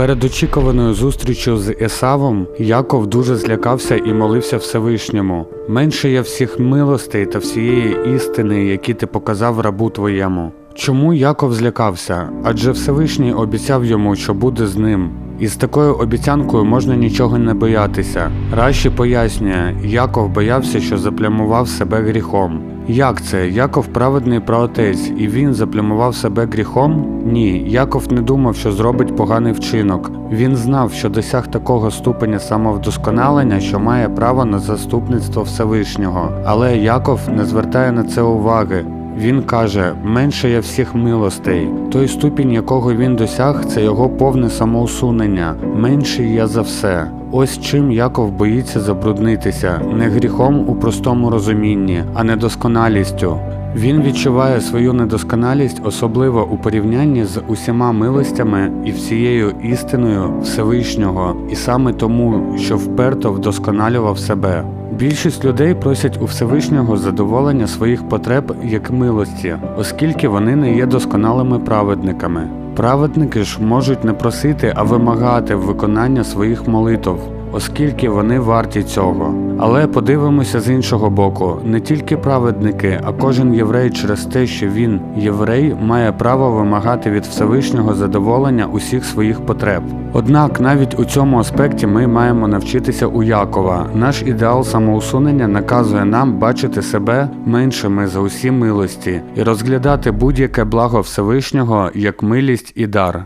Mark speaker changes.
Speaker 1: Перед очікуваною зустрічю з Есавом Яков дуже злякався і молився Всевишньому. Менше я всіх милостей та всієї істини, які ти показав рабу твоєму. Чому Яков злякався? Адже Всевишній обіцяв йому, що буде з ним. І з такою обіцянкою можна нічого не боятися. Раші пояснює, Яков боявся, що заплямував себе гріхом. Як це? Яков праведний праотець, і він заплямував себе гріхом? Ні, Яков не думав, що зробить поганий вчинок. Він знав, що досяг такого ступеня самовдосконалення, що має право на заступництво Всевишнього. Але Яков не звертає на це уваги. Він каже: менше я всіх милостей. Той ступінь, якого він досяг, це його повне самоусунення. Менший я за все. Ось чим Яков боїться забруднитися, не гріхом у простому розумінні, а недосконалістю. Він відчуває свою недосконалість особливо у порівнянні з усіма милостями і всією істиною Всевишнього, і саме тому, що вперто вдосконалював себе. Більшість людей просять у Всевишнього задоволення своїх потреб як милості, оскільки вони не є досконалими праведниками. Праведники ж можуть не просити, а вимагати виконання своїх молитв, оскільки вони варті цього. Але подивимося з іншого боку: не тільки праведники, а кожен єврей через те, що він єврей, має право вимагати від Всевишнього задоволення усіх своїх потреб. Однак навіть у цьому аспекті ми маємо навчитися у Якова. Наш ідеал самоусунення наказує нам бачити себе меншими за усі милості і розглядати будь-яке благо Всевишнього як милість і дар.